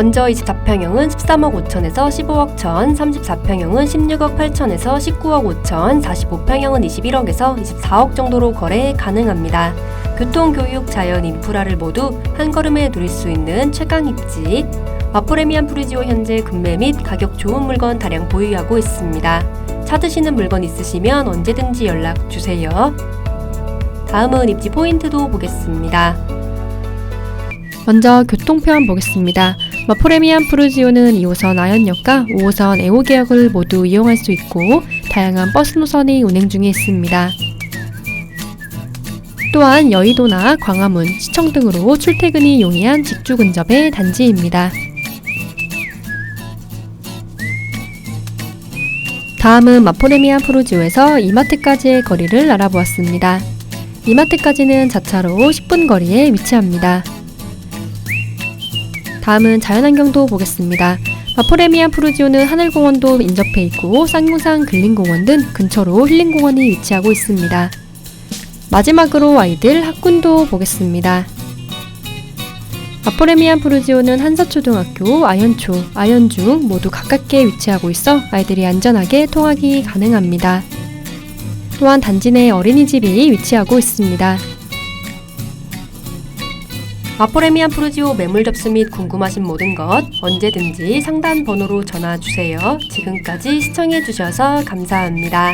먼저 24평형은 13억 5천에서 15억 천, 34평형은 16억 8천에서 19억 5천, 45평형은 21억에서 24억 정도로 거래 가능합니다. 교통, 교육, 자연, 인프라를 모두 한 걸음에 누릴 수 있는 최강 입지. 마포레미안 프리지오 현재 금매 및 가격 좋은 물건 다량 보유하고 있습니다. 찾으시는 물건 있으시면 언제든지 연락 주세요. 다음은 입지 포인트도 보겠습니다. 먼저 교통편 보겠습니다. 마포레미안 프루지오는 2호선 아현역과 5호선 애호개역을 모두 이용할 수 있고 다양한 버스 노선이 운행 중에 있습니다. 또한 여의도나 광화문, 시청 등으로 출퇴근이 용이한 직주 근접의 단지입니다. 다음은 마포레미안 프루지오에서 이마트까지의 거리를 알아보았습니다. 이마트까지는 자차로 10분 거리에 위치합니다. 다음은 자연환경도 보겠습니다. 마포레미안 프루지오는 하늘공원도 인접해 있고 쌍용산 근린공원 등 근처로 힐링공원이 위치하고 있습니다. 마지막으로 아이들 학군도 보겠습니다. 마포레미안 프루지오는 한사초등학교, 아현초, 아현중 모두 가깝게 위치하고 있어 아이들이 안전하게 통학이 가능합니다. 또한 단지 내 어린이집이 위치하고 있습니다. 마포레미안 프루지오 매물 접수 및 궁금하신 모든 것 언제든지 상단 번호로 전화 주세요. 지금까지 시청해 주셔서 감사합니다.